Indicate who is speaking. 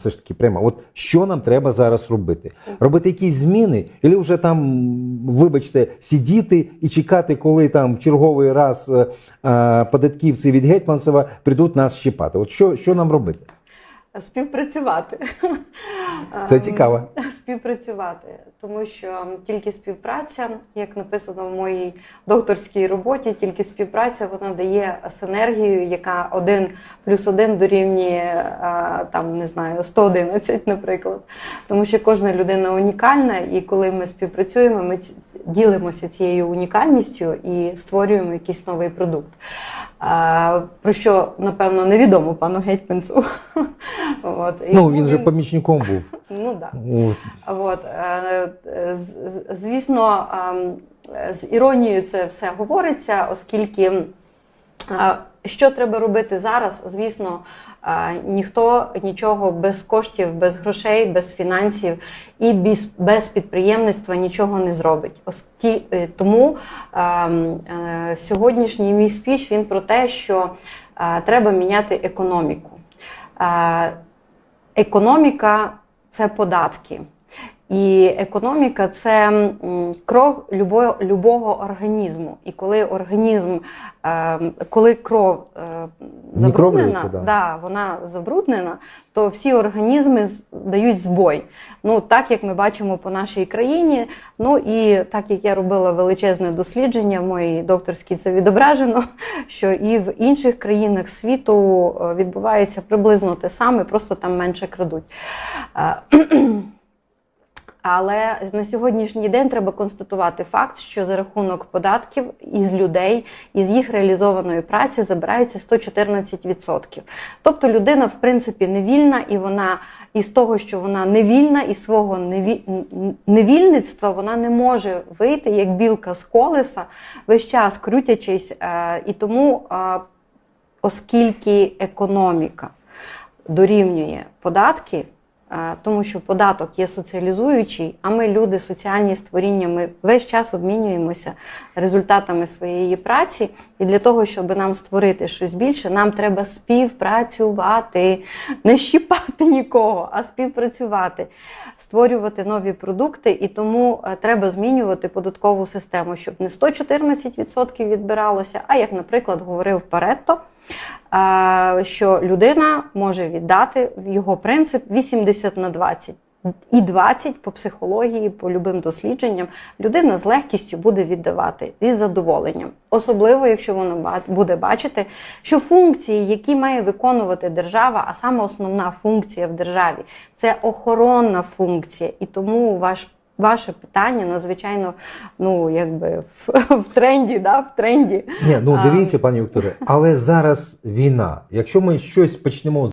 Speaker 1: Все ж таки, прямо, от що нам треба зараз робити? Робити якісь зміни, або вже там, вибачте, сидіти і чекати, коли там черговий раз е, е, податківці від Гетьманцева прийдуть нас щипати. От що, що нам робити?
Speaker 2: Співпрацювати.
Speaker 1: Це
Speaker 2: Ем,
Speaker 1: цікаво.
Speaker 2: Співпрацювати, тому що тільки співпраця, як написано в моїй докторській роботі, тільки співпраця вона дає синергію, яка один плюс один дорівнює там не знаю 111, наприклад. Тому що кожна людина унікальна, і коли ми співпрацюємо, ми ділимося цією унікальністю і створюємо якийсь новий продукт. Про що напевно невідомо пану гетьманцу. От.
Speaker 1: Ну, він же помічником був.
Speaker 2: Ну да.
Speaker 1: От.
Speaker 2: От, е, звісно, ем, з іронією це все говориться, оскільки що треба робити зараз, звісно, ніхто нічого без коштів, без грошей, без фінансів і без, підприємництва нічого не зробить. Е, Тому ем, е, сьогоднішній мій спіч він про те, що е, треба міняти економіку. Економіка це податки. І економіка це кров любого, любого організму. І коли організм, е, коли кров е, забруднена,
Speaker 1: да.
Speaker 2: да, вона забруднена, то всі організми дають збой. Ну так як ми бачимо по нашій країні. Ну і так як я робила величезне дослідження в моїй докторській, це відображено, що і в інших країнах світу е, відбувається приблизно те саме, просто там менше крадуть. Але на сьогоднішній день треба констатувати факт, що за рахунок податків із людей, із їх реалізованої праці забирається 114%. Тобто людина, в принципі, невільна, і вона із того, що вона невільна, із свого неві... невільництва вона не може вийти як білка з колеса, весь час крутячись. е, І тому, е, оскільки економіка дорівнює податки, тому що податок є соціалізуючий, а ми люди соціальні створіння, ми весь час обмінюємося результатами своєї праці. І для того, щоб нам створити щось більше, нам треба співпрацювати, не щіпати нікого, а співпрацювати, створювати нові продукти. І тому е, треба змінювати податкову систему, щоб не 114% відбиралося, а як, наприклад, говорив Паретто, е, що людина може віддати його принцип 80 на 20. І 20 по психології, по любим дослідженням, людина з легкістю буде віддавати із задоволенням. Особливо, якщо вона буде бачити, що функції, які має виконувати держава, а саме основна функція в державі це охоронна функція. І тому ваш Ваше питання надзвичайно ну якби в, в тренді, да, в тренді.
Speaker 1: Ні, ну дивіться, пані Вікторе, але зараз війна. Якщо ми щось почнемо